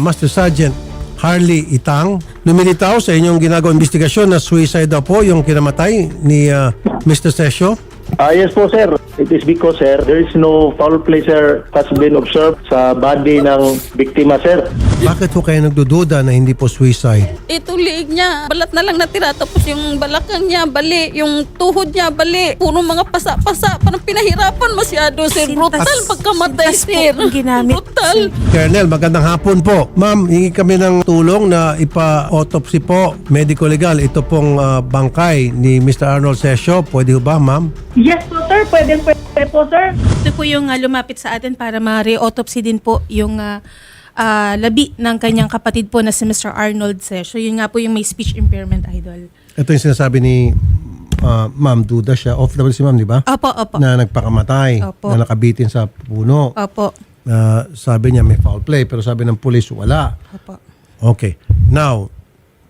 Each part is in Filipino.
Master Sergeant Harley Itang, lumilitaw sa inyong ginagawang investigasyon na suicide daw po yung kinamatay ni ah, Mr. Sesio. Ah, yes po, sir. It is because, sir, there is no foul play, sir, has been observed sa body ng biktima, sir. Bakit po kayo nagdududa na hindi po suicide? Itong liig niya, balat na lang natira. Tapos yung balakang niya, bali. Yung tuhod niya, bali. Puro mga pasa-pasa. Parang pinahirapan masyado, sir. Brutal pagkamatay, sintas po sir. ang ginamit, Brutal. Colonel, magandang hapon po. Ma'am, hingi kami ng tulong na ipa-autopsy po, medico legal, ito pong ah, bangkay ni Mr. Arnold Sesio. Pwede ho ba, ma'am? Yes po sir, pwede pwede po sir. Ito po yung ah, lumapit sa atin para ma-re-autopsy din po yung ah, ah, labi ng kanyang kapatid po na si Mr. Arnold Sesio. Yun nga po yung may speech impairment idol. Ito yung sinasabi ni ah, ma'am, duda siya. Off-double si ma'am, di ba? Opo, opo. Na nagpakamatay, Opo. na nakabitin sa puno. Opo. Na sabi niya may foul play, pero sabi ng pulis, wala. Opo. Okay. Now,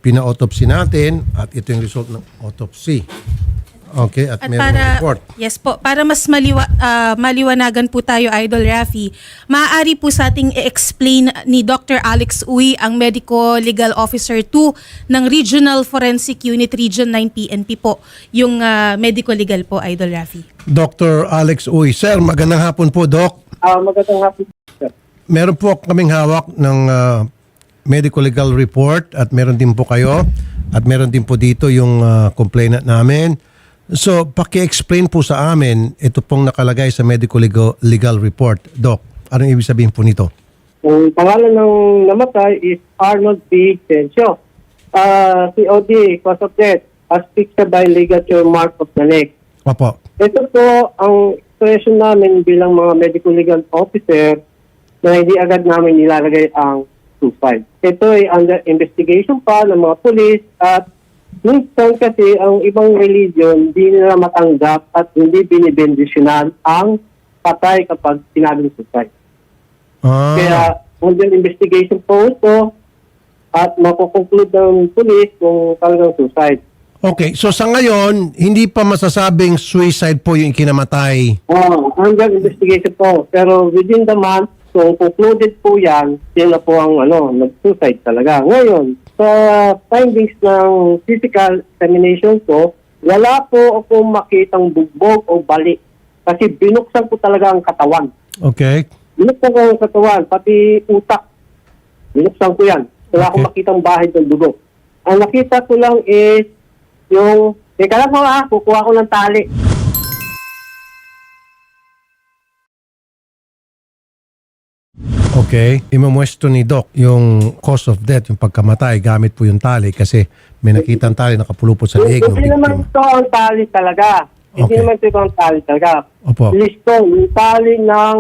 pina-autopsy natin at ito yung result ng autopsy. Okay, at, At para report. yes po, para mas maliwa, ah, maliwanagan po tayo Idol Rafi, maaari po sa ating i-explain ni Dr. Alex Uy, ang Medical Legal Officer 2 ng Regional Forensic Unit Region 9 PNP po, yung ah, medical legal po Idol Rafi. Dr. Alex Uy. Sir, magandang hapon po, Doc. Ah, magandang hapon, sir. Meron po kaming hawak ng ah, medical legal report at meron din po kayo at meron din po dito yung ah, complainant namin. So, paki-explain po sa amin ito pong nakalagay sa medical legal, legal report. Doc, anong ibig sabihin po nito? Ang pangalan ng namatay is Arnold B. Tencio. Uh, COD, cause of death, asphyxia by ligature mark of the neck. Opo. Ito po ang expression namin bilang mga medical legal officer na hindi agad namin nilalagay ang suicide. Ito ay under investigation pa ng mga police at minsan kasi ang ibang religion hindi nila matanggap at hindi binibendisyonan ang patay kapag sinabing suicide. Ah, Kaya under investigation po ito at makukonclude ng police kung talagang suicide. okay, so sa ngayon, hindi pa masasabing suicide po yung kinamatay. Oh, under investigation po. Pero within the month, kung concluded po yan, sila po ang ano, nag-suicide talaga. Ngayon, sa findings ng physical examination ko, wala po akong makitang bugbog o bali. Kasi binuksan ko talaga ang katawan. Okay? Binuksan ko ang katawan, pati utak. Binuksan ko yan. Wala akong Okay. makitang bahid ng dugo. Ang nakita ko lang is yung... Teka lang po ah, kukuha ko ng tali. Okay. Imamwesto ni Doc yung cause of death, yung pagkamatay, gamit po yung tali kasi may nakitang tali nakapulupot sa leeg ng Hindi naman victim. ito ang tali talaga. Hindi Okay. naman ito ang tali talaga. Opo. Listo, yung tali ng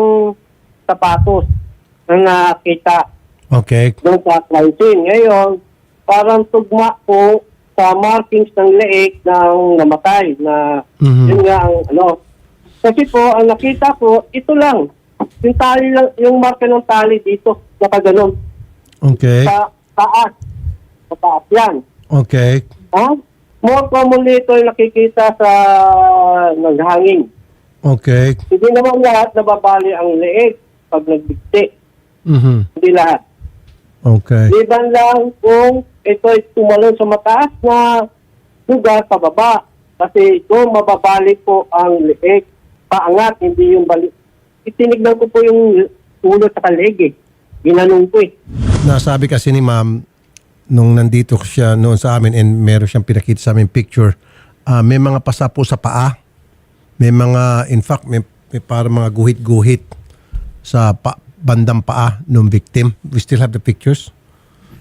sapatos na nakita Okay. doon sa scene. Ngayon, parang tugma po sa markings ng leeg ng namatay na Mhm. yun nga ang ano. Kasi po, ang nakita ko, ito lang. Yung tali lang, yung marka ng tali dito, nakaganon. Okay. Sa taas. Sa taas yan. Okay. Ha? More commonly ito ay nakikita sa naghanging. Okay. Hindi naman lahat nababali ang leeg pag nagbigti. Mhm. Hindi lahat. Okay. Liban lang kung ito ay tumalon sa mataas na lugar pababa. Kasi ito mababali po ang leeg. Paangat, hindi yung balik. Itinignan ko po yung ulo sa leeg eh. Ginanong ko eh. Nasabi kasi ni ma'am nung nandito siya noon sa amin and meron siyang pinakita sa amin picture, ah, may mga pasa po sa paa. May mga, in fact, may, may parang mga guhit-guhit sa pa, bandang paa ng victim. We still have the pictures.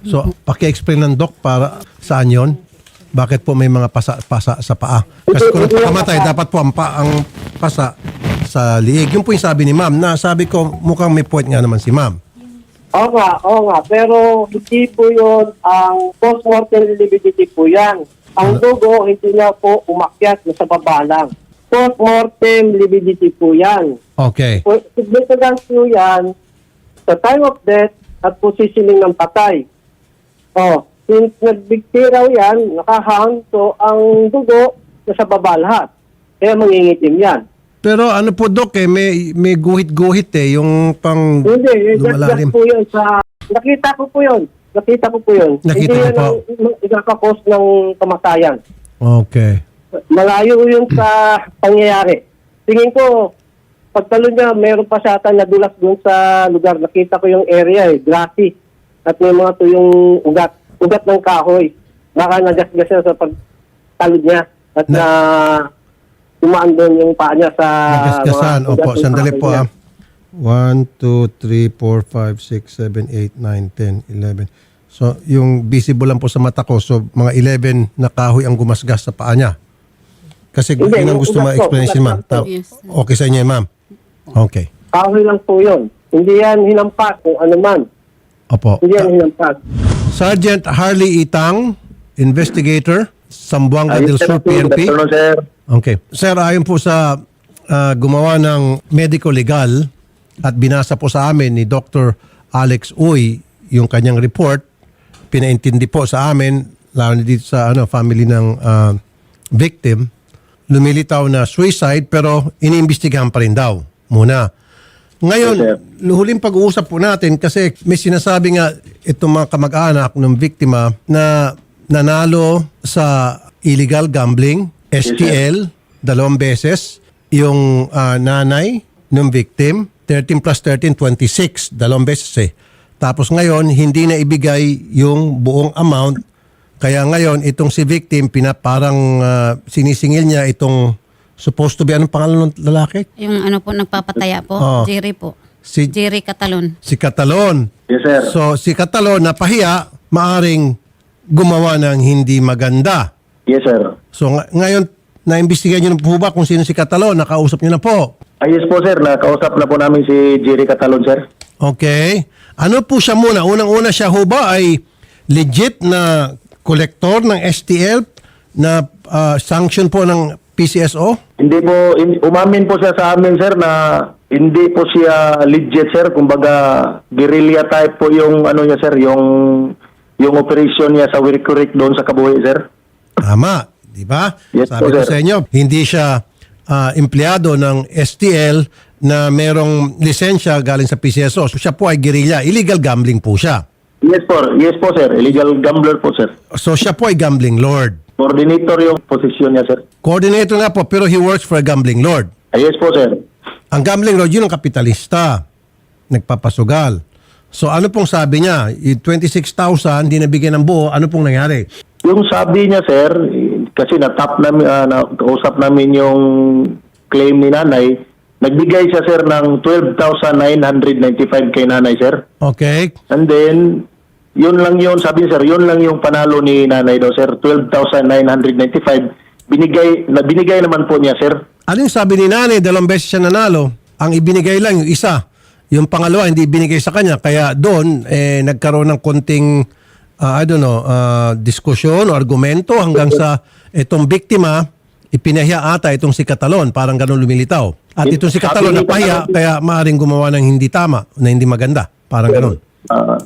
So, paki-explain ng doc para saan yon? Bakit po may mga pasa, pasa sa paa? Kasi kung nagpakamatay, dapat po ang, pa, ang pasa sa liig. Yun po yung sabi ni ma'am na sabi ko mukhang may point nga naman si ma'am. Oo nga, oo nga. Pero hindi po yun ang post-mortem lividity po yan. Ang dugo, hindi na po umakyat sa baba lang. Post-mortem lividity po yan. Okay. Po- po yan sa time of death at positioning ng patay. Oh, since nagbigti raw yan, nakahang, so ang dugo nasa baba lahat. Kaya mangingitim yan. Pero ano po Dok eh, may, may guhit-guhit eh, yung pang Hindi, just, just lumalalim. po yan sa nakita ko po yun. Nakita ko po yun. Nakita Hindi niyo yan po? ang ikakakos ng kamatayan. Okay. Malayo yun sa pangyayari. Tingin ko, pagtalo niya, meron pa siya ata nadulas doon sa lugar. Nakita ko yung area eh, grassy. At may mga tuyong ugat. Ugat ng kahoy. Baka nagasgas siya sa pagtalod niya. At na, tumaan doon yung paa niya sa... Nagasgasan. mga Opo, sandali po ah. 1, 2, 3, 4, 5, 6, 7, 8, 9, 10, 11. So, yung visible lang po sa mata ko. So, mga 11 na kahoy ang gumasgas sa paa niya. Kasi Hindi, yun ang yung gusto ugat po, si ugat ma'am. lang po. Ta- Yes. Okay sa inyo ma'am? Okay. Kahoy lang po yun. Hindi yan hinampas kung ano man. Opo. Hindi yan hinampas. Sergeant Harley Itang, investigator, Sambuanga del Sur, PNP. sir. Okay. Sir, ayon po sa ah, gumawa ng medico legal at binasa po sa amin ni Dr. Alex Uy yung kanyang report, pinaintindi po sa amin, lalo na dito sa ano, family ng ah, victim, lumilitaw na suicide pero iniimbestigahan pa rin daw muna. Ngayon, Yes, huling pag-uusap po natin kasi may sinasabi nga itong mga kamag-anak ng biktima na nanalo sa illegal gambling, STL, dalawang beses, yung ah, nanay ng victim, 13 plus 13, 26, dalawang beses eh. Tapos ngayon, hindi na ibigay yung buong amount. Kaya ngayon, itong si victim, pina, parang ah, sinisingil niya itong supposed to be, anong pangalan ng lalaki? Yung ano po, nagpapataya po, Oo. Jerry po. Si, Jerry Catalon. si Catalon. Yes, sir. So si Catalon napahiya, maaring gumawa ng hindi maganda. Yes, sir. So ng- ngayon, naimbestigahan niyo na po ba kung sino si Catalon? Nakausap niyo na po. Ah, yes po, sir. Nakausap na po namin si Jerry Catalon, sir. Okay. Ano po siya muna? Unang-una siya ho ba ay legit na kolektor ng STL na ah, sanction po ng PCSO? Hindi po, in, umamin po siya sa amin, sir, na hindi po siya legit, sir. Kumbaga, guerrilla type po yung, ano niya, sir, yung, yung operation niya sa Wirikurik doon sa Kabuhi, sir. Tama, di ba? Yes Sabi ko sir. sa inyo, hindi siya ah, empleyado ng STL na merong lisensya galing sa PCSO. So siya po ay guerrilla. Illegal gambling po siya. Yes po, yes po, sir. Illegal gambler po, sir. So siya po ay gambling lord. Coordinator yung posisyon niya, sir. Coordinator nga po pero he works for a gambling lord. Ah, yes po, sir. Ang gambling lord, yun ang kapitalista. Nagpapasugal. So ano pong sabi niya? Yung 26,000, hindi nabigyan ng buo. Ano pong nangyari? Yung sabi niya, sir, kasi natap namin, uh, nakausap namin yung claim ni nanay, nagbigay siya, sir, ng 12,995 kay nanay, sir. Okay. And then, yun lang yun, sabi niya, sir, yun lang yung panalo ni nanay daw, sir, 12,995. Binigay, na, binigay naman po niya, sir. Ano yung sabi ni nanay? Dalawang beses siya nanalo. Ang ibinigay lang yung isa. Yung pangalawa, hindi ibinigay sa kanya. Kaya doon, eh, nagkaroon ng konting, ah, I don't know, ah, diskusyon o argumento hanggang sa itong biktima, ipinahiya ata itong si Catalon. Parang ganun lumilitaw. At itong si Catalon napahiya, Catalon- kaya maaaring gumawa ng hindi tama, na hindi maganda. Parang ganun. Ah,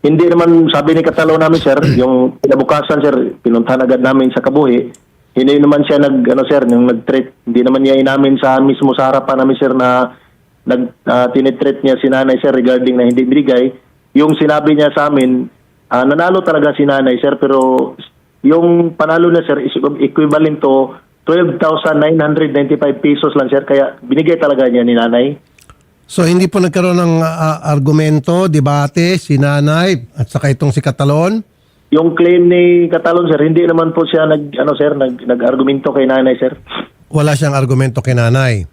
hindi naman sabi ni Katalo namin sir, yung kinabukasan sir, pinuntahan agad namin sa Kabuhi. Hindi naman siya nag ano sir, yung nag-treat. Hindi naman niya inamin sa mismo sa harapan namin sir na nag uh, tinitreat niya si nanay sir regarding na hindi binigay. Yung sinabi niya sa amin, ah, nanalo talaga si nanay sir pero yung panalo na sir is equivalent to 12,995 pesos lang sir kaya binigay talaga niya ni nanay. So hindi po nagkaroon ng ah, argumento, debate, si nanay at saka itong si Catalon. Yung claim ni Catalon sir, hindi naman po siya nag ano sir, nag nag-argumento kay nanay sir. Wala siyang argumento kay nanay.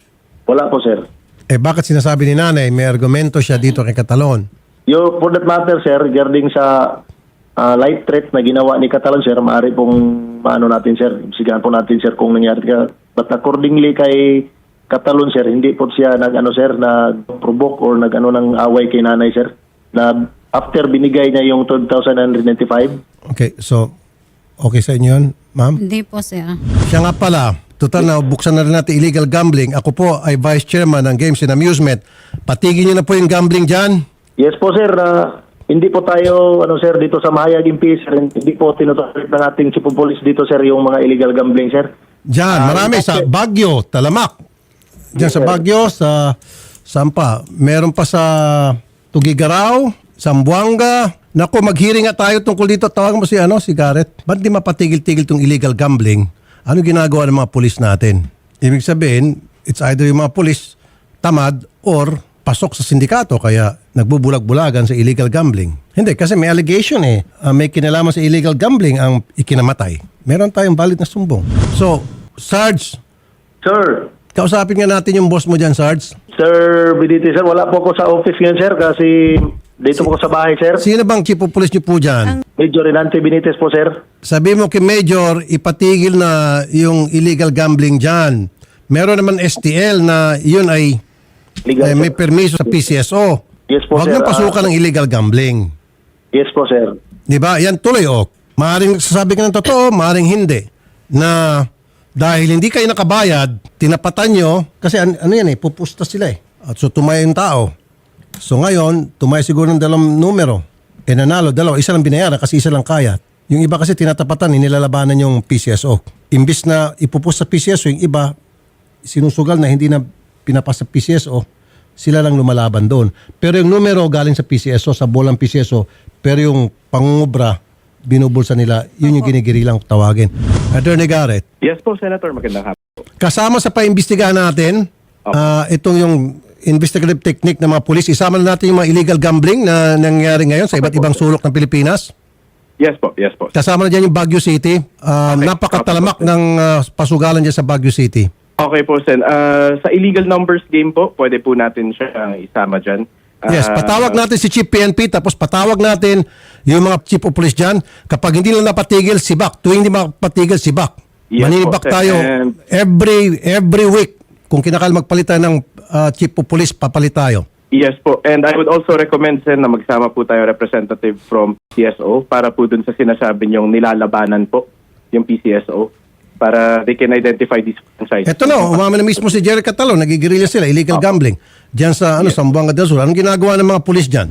Wala po sir. Eh bakit sinasabi ni nanay may argumento siya dito kay Catalon? Yo for that matter sir, regarding sa ah, light threat na ginawa ni Catalon sir, maaari pong maano natin sir, sigahan po natin sir kung nangyari ka. But accordingly kay Catalon sir, hindi po siya nag ano sir, nag-provoke or nag ano ng away kay nanay sir. Na after binigay niya yung 12,995, Okay, so okay sa inyo yun, ma'am? Hindi po, sir. Siya nga pala, total na buksan na rin natin illegal gambling. Ako po ay vice chairman ng Games and Amusement. Patigin niyo na po yung gambling dyan. Yes po sir, Ah, hindi po tayo ano sir dito sa Mahayag MP sir, hindi po tinutuloy ng ating chief of police dito sir yung mga illegal gambling sir. Dyan, marami sa Baguio, Talamak. Diyan sa Baguio, sa saan pa? Meron pa sa Tugigaraw, Sambuanga. Naku, mag-hearing nga tayo tungkol dito. Tawagan mo si, ano, si Garrett. Ba't di mapatigil-tigil tong illegal gambling? Ano ginagawa ng mga pulis natin? Ibig sabihin, it's either yung mga pulis tamad or pasok sa sindikato kaya nagbubulag-bulagan sa illegal gambling. Hindi, kasi may allegation eh. Ah, may kinalaman sa illegal gambling ang ikinamatay. Meron tayong valid na sumbong. So, Sarge, Sir, kausapin nga natin yung boss mo dyan, Sarge. Sir Benitez, sir, wala po ako sa office ngayon, sir, kasi dito po ako sa bahay, sir. Sino bang chief of police niyo po dyan? Major Renante Benitez po, sir. Sabi mo kay Major, ipatigil na yung illegal gambling dyan. Meron naman STL na yun ay Legal, eh, may sir. permiso sa PCSO. Yes po, Huwag sir. nang pasukan ng illegal gambling. Yes po, sir. Di ba? Yan tuloy o. Maaring sasabi ka ng totoo, maaring hindi. Na dahil hindi kayo nakabayad, tinapatan nyo, kasi an- ano yan eh, pupusta sila eh. At so tumaya yung tao. So ngayon, tumaya siguro ng dalawang numero. E nanalo, dalawa, isa lang binayaran kasi isa lang kaya. Yung iba kasi tinatapatan, inilalabanan yung PCSO. Imbis na ipupus sa PCSO, yung iba, sinusugal na hindi na pinapas sa PCSO, sila lang lumalaban doon. Pero yung numero galing sa PCSO, sa bolang PCSO, pero yung pangungubra, binubulsa nila, yun yung ginigirilang tawagin. Attorney Garrett, Yes po, Senator. Magandang hapon. kasama sa paimbestigahan natin, ah, itong yung investigative technique ng mga pulis, isama na natin yung mga illegal gambling na nangyayari ngayon sa iba't ibang sulok ng Pilipinas. Yes po, yes po. Kasama na dyan yung Baguio City. Ah, Okay. Napakatalamak ng ah, pasugalan dyan sa Baguio City. Okay po, Sen. Ah, sa illegal numbers game po, pwede po natin siya ah, isama dyan. Ah, Yes, patawag natin si Chief PNP tapos patawag natin yung mga Chief of Police dyan. Kapag hindi lang napatigil, sibak. Tuwing hindi mapatigil, sibak. Yes Maninibak po, tayo And- every every week. Kung kinakal magpalit tayo ng ah, Chief of Police, papalit tayo. Yes po. And I would also recommend, Sen, na magsama po tayo representative from PCSO para po dun sa sinasabi niyong nilalabanan po yung PCSO para they can identify these franchises. Ito na, umama na mismo si Jerry Catalon, nagigirilya sila, illegal gambling. Diyan sa ano, Sambuanga del Sur. Anong ginagawa ng mga pulis diyan?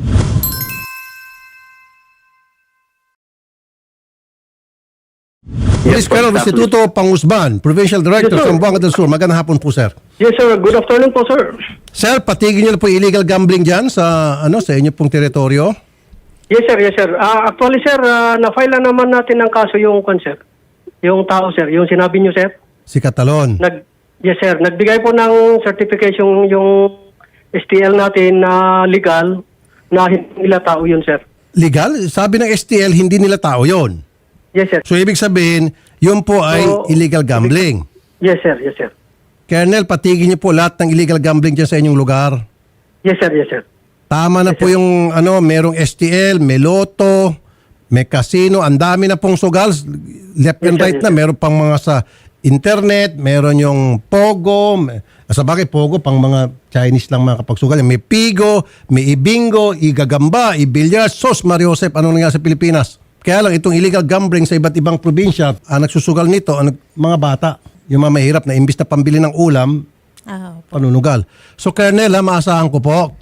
Police po, Colonel Instituto Pangusban, Provincial Director, Yes, sir. Sambuanga del Sur. Magandang hapon po, sir. Yes, sir. Good afternoon po, sir. Sir, patigil niyo na po yung illegal gambling diyan sa ano sa inyo pong teritoryo. Yes, sir. Yes, sir. Ah, actually, sir, ah, na-file na naman natin ng kaso yung concept. Yung tao, sir. Yung sinabi niyo, sir. Si Catalon. Nag, yes, sir. Nagbigay po ng certification yung STL natin na legal na hindi nila tao yun, sir. Legal? Sabi ng STL, hindi nila tao yon. Yes, sir. So, ibig sabihin, yun po ay So, illegal gambling. Yes, sir. Yes, sir. Colonel, patigil niyo po lahat ng illegal gambling diyan sa inyong lugar. Yes, sir. Yes, sir. Tama na po yung ano, merong STL, may loto, may casino, ang dami na pong sugal. Left and right na, meron pang mga sa internet, meron yung Pogo, may- sa bagay Pogo pang mga Chinese lang mga kapagsugal. May Pigo, may Ibingo, Igagamba, Ibilyar, Sos, Mariosep, anong nangyari sa Pilipinas? Kaya lang itong illegal gambling sa iba't ibang probinsya, ang nagsusugal nito, ang mga bata, yung mga mahirap na imbis na pambili ng ulam, Ah, panunugal. So Colonel, ha, maasahan ko po,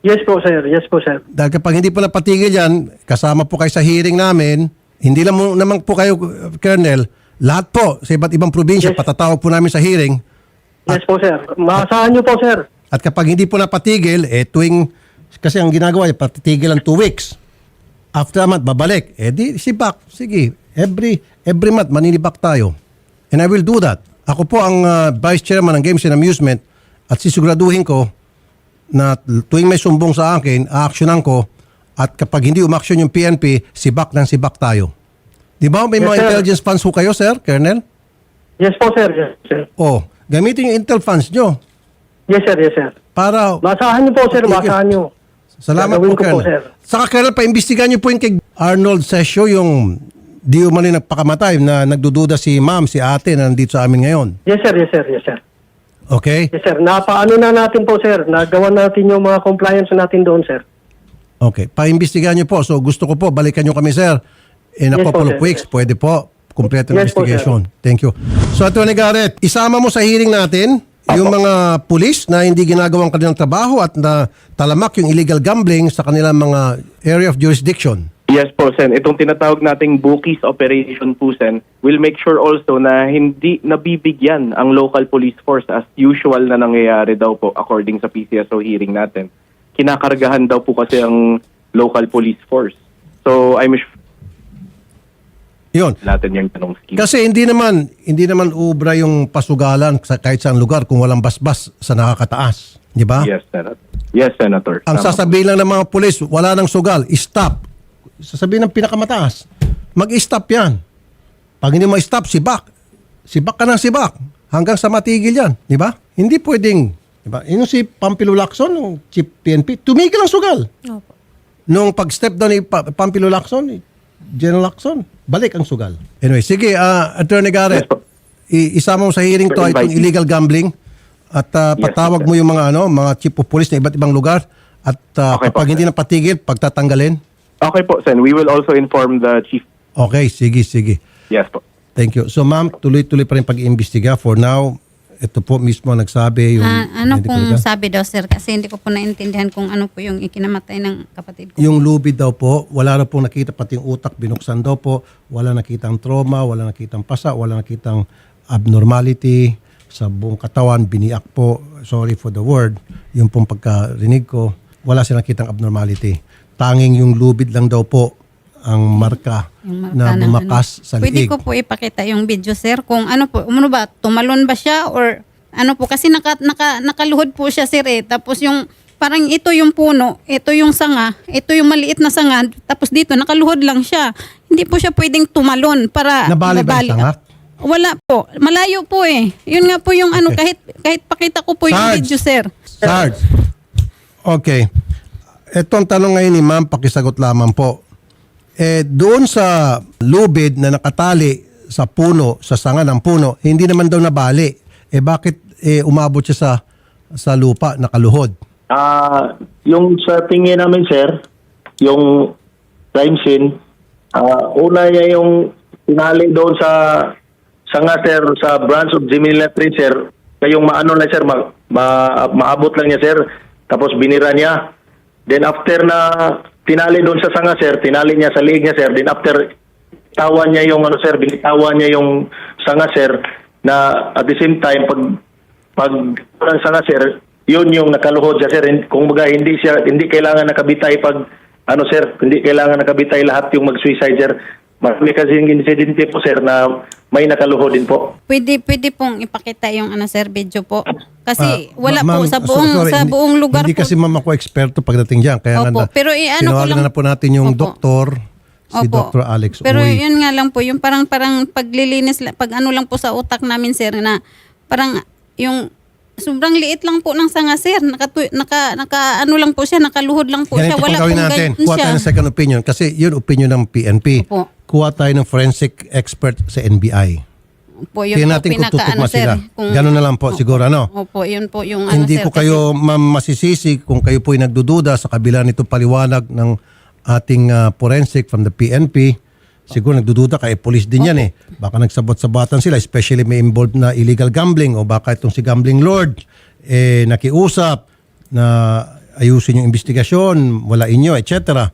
Yes po, sir. Yes po, sir. dahil kapag hindi po napatigil yan, kasama po kayo sa hearing namin, hindi lang mo, naman po kayo, Colonel, lahat po sa iba't ibang probinsya, Yes. patatawag po namin sa hearing. Yes po, sir. Maasahan niyo po, sir. At kapag hindi po napatigil, eh tuwing, kasi ang ginagawa niya, patitigil ang two weeks. After a month, babalik. Eh di, si back. Sige, every, every month, maninibak tayo. And I will do that. Ako po ang uh, Vice Chairman ng Games and Amusement at sisiguraduhin ko na tuwing may sumbong sa akin, aaksyonan ko at kapag hindi umaksyon yung PNP, sibak ng sibak tayo. Di ba may Yes, mga sir. intelligence funds ho kayo, sir, Colonel? Yes po, sir. Yes, sir. Oh, gamitin yung intel funds nyo Yes, sir. Yes, sir. para Maasahan niyo po, sir. Okay, Maasahan niyo. Salamat Gagawin po, ko po, Colonel. sir. Saka, Colonel, paimbestigahan niyo po yung kay Arnold Sesio, yung di umali nagpakamatay na nagdududa si ma'am, si ate na nandito sa amin ngayon. Yes, sir. Yes, sir. Yes, sir. Okay? Yes, sir. Napaano na natin po, sir. Nagawa natin yung mga compliance natin doon, sir. Okay. Paimbestigahan niyo po. So, gusto ko po, balikan niyo kami, sir. In a Yes po, couple sir. of weeks, pwede po. Complete Yes po, investigation. Thank you. So, Atty. Garrett, isama mo sa hearing natin yung mga pulis na hindi ginagawang kanilang trabaho at na talamak yung illegal gambling sa kanilang mga area of jurisdiction. Yes po, Sen. Itong tinatawag nating Bookies Operation po, Sen, will make sure also na hindi nabibigyan ang local police force as usual na nangyayari daw po according sa PCSO hearing natin. Kinakargahan daw po kasi ang local police force. So I'm sure Yun. natin yung tanong scheme. Kasi hindi naman hindi naman ubra yung pasugalan sa kahit saan lugar kung walang basbas sa nakakataas, di ba? Yes, Senator. Yes, Senator. Ang Tama sasabihin lang ng mga pulis, wala nang sugal, stop. Sasabihin ng pinakamataas, mag-stop yan. Pag hindi mo stop, sibak. Sibak ka ng sibak. Hanggang sa matigil yan. Di ba? Hindi pwedeng. Di ba? Yun si Pampilo Lacson, yung chief PNP, tumigil ang sugal. Opo. Nung pag-step down ni Pa- Pampilo Lacson, ni General Lacson, balik ang sugal. Anyway, sige, ah, Attorney Garrett, Yes, po. isama mo sa hearing to itong illegal gambling at Yes, patawag sir. mo yung mga ano, mga chief of police na iba't ibang lugar at ah, Okay po, kapag hindi sir. na patigil, pagtatanggalin. Okay po, Sen. We will also inform the chief. Okay, sige, sige. Yes po. Thank you. So ma'am, tuloy-tuloy pa rin pag-iimbestiga. For now, ito po mismo ang nagsabi yung Ah, ano medical pong legal. sabi daw sir? Kasi hindi ko po naintindihan kung ano po yung ikinamatay ng kapatid ko. Yung lubid daw po, wala na pong nakita pati yung utak, binuksan daw po, wala nakitang trauma, wala nakitang pasa, wala nakitang abnormality sa buong katawan, biniak po, sorry for the word, yung pong pagkarinig ko, wala silang nakitang abnormality. Tanging yung lubid lang daw po ang marka, Yung marka na ng bumakas ano. sa Pwede liig. ko po ipakita yung video sir kung ano po, umano ba, tumalon ba siya or ano po kasi naka, naka, nakaluhod po siya sir eh. Tapos yung parang ito yung puno, ito yung sanga, ito yung maliit na sanga, tapos dito nakaluhod lang siya. Hindi po siya pwedeng tumalon para Nabali ba yung sanga? Wala po. Malayo po eh. Yun nga po yung ano, Okay. kahit kahit pakita ko po yung Sarge. video sir. Sarge. Okay. Etong tanong ngayon ni ma'am, pakisagot lamang po. Eh, doon sa lubid na nakatali sa puno, sa sanga ng puno, hindi naman daw nabali. Eh bakit eh, umabot siya sa sa lupa, nakaluhod? Ah, yung sa tingin namin sir, yung crime scene, ah, una niya yung tinali doon sa sa nga sir sa branch of Gemini Tree sir, kayong maano na sir, ma, ma- maabot lang niya sir, tapos binira niya. Then after na tinali doon sa sanga sir, tinali niya sa liig niya sir, then after tawan niya yung ano sir, binitawan niya yung sanga sir na at the same time pag pag ang sanga sir, yun yung nakaluhod siya sir. Kung baga hindi siya hindi kailangan nakabitay pag ano sir, hindi kailangan nakabitay lahat yung mag-suicide sir. Marami kasi yung insidente po sir na may nakaluhod din po. Pwede pwede pong ipakita yung ano sir video po. Kasi Ah, wala ma- po ma'am, sa so- buong sorry, sa hindi- buong lugar Hindi po. kasi ma'am ako eksperto pagdating diyan. Kaya nga Opo, na, pero i- ano ko tinawagan lang- na po natin yung Opo. doktor, si Opo. Dr. Alex Pero Uy. yun nga lang po, yung parang parang paglilinis, la- pag ano lang po sa utak namin sir na parang yung sobrang liit lang po ng sanga sir. Naka, naka, naka ano lang po siya, nakaluhod lang po siya. Ganito Wala pong gawin natin. ganyan Kuha tayo ng second opinion kasi yun opinion ng PNP. Opo. Kuha tayo ng forensic expert sa NBI. Opo, yun Tingnan po, natin kung tutugma ano, sila. kung- Ganun na lang po siguro, ano? Opo, yun po yung ano Hindi sir. ko kayo ma'am masisisi kung kayo po'y nagdududa sa kabila nitong paliwanag ng ating ah, forensic from the PNP. Siguro nagdududa kay police din yan eh. Baka nagsabot-sabatan sila, especially may involved na illegal gambling o baka itong si gambling lord eh nakiusap na ayusin yung investigasyon, wala inyo, etc.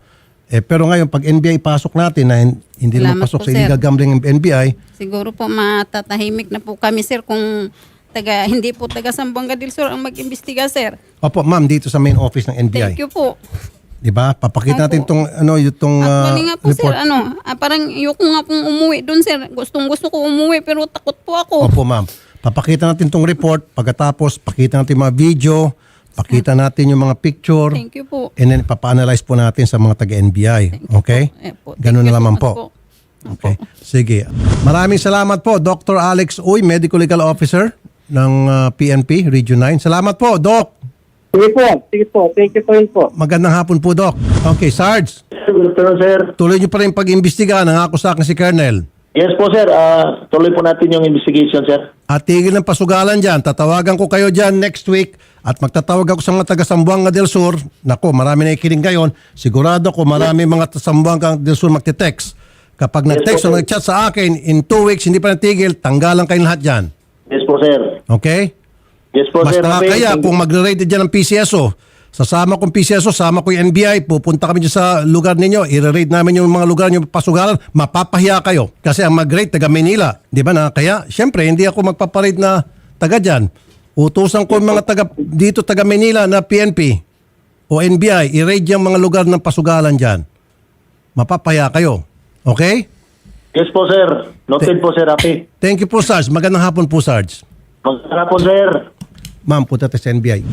Eh, pero ngayon, pag NBI pasok natin na hin- hindi naman Salamat pasok po, sa sir. illegal gambling ng NBI, Siguro po matatahimik na po kami sir kung taga hindi po taga Sambuanga del Sur ang mag-imbestiga sir. opo ma'am, dito sa main office ng NBI. Thank you po. Di ba? Papakita natin itong ano, itong At mali nga po report. sir, ano, ah, parang ayoko nga pong umuwi doon sir. Gustong gusto ko umuwi pero takot po ako. Opo, ma'am. Papakita natin itong report. Pagkatapos, pakita natin yung mga video. Pakita natin yung mga picture. Thank you po. And then, papa-analyze po natin sa mga taga-NBI. Okay? Eh, po. Thank Ganun you na lamang po. Okay. Sige. Maraming salamat po, Dr. Alex Uy, Medical Legal Officer ng ah, PNP, Region 9. Salamat po, Doc. Sige po, sige po. Thank you po rin po. Magandang hapon po, Doc. Okay, Sarge, Good afternoon sir. tuloy niyo pa rin pag-imbestiga. Nangako sa akin si Colonel. Yes po sir, Ah, tuloy po natin yung investigation sir. At tigil ng pasugalan dyan. Tatawagan ko kayo dyan next week at magtatawag ako sa mga taga Sambuanga del Sur. Nako, marami na ikiling ngayon. Sigurado ko marami mga taga Sambuanga del Sur magte-text. Kapag nag-text o nag-chat sa akin, in two weeks, hindi pa natigil, tanggalan kayo lahat dyan. Yes po sir. Okay? Yes po sir. Basta kaya, kung magre-raid dyan ng PCSO, sasama kong PCSO, sama ko yung NBI, pupunta kami dyan sa lugar ninyo, i-raid namin yung mga lugar nyo pasugalan, mapapahiya kayo. Kasi ang mag-raid, taga Manila. Di ba na? Kaya, syempre, hindi ako magpaparade na taga dyan. Utusan ko yung mga taga, dito taga Manila na PNP. o NBI, i-raid yung mga lugar ng pasugalan dyan. Mapapaya kayo. Okay? Yes po, sir. Noted po, sir, Rafi. Thank you po, Sarge. Magandang hapon po, Sarge. Magkana po, sir. Ma'am, punta tayo sa NBI.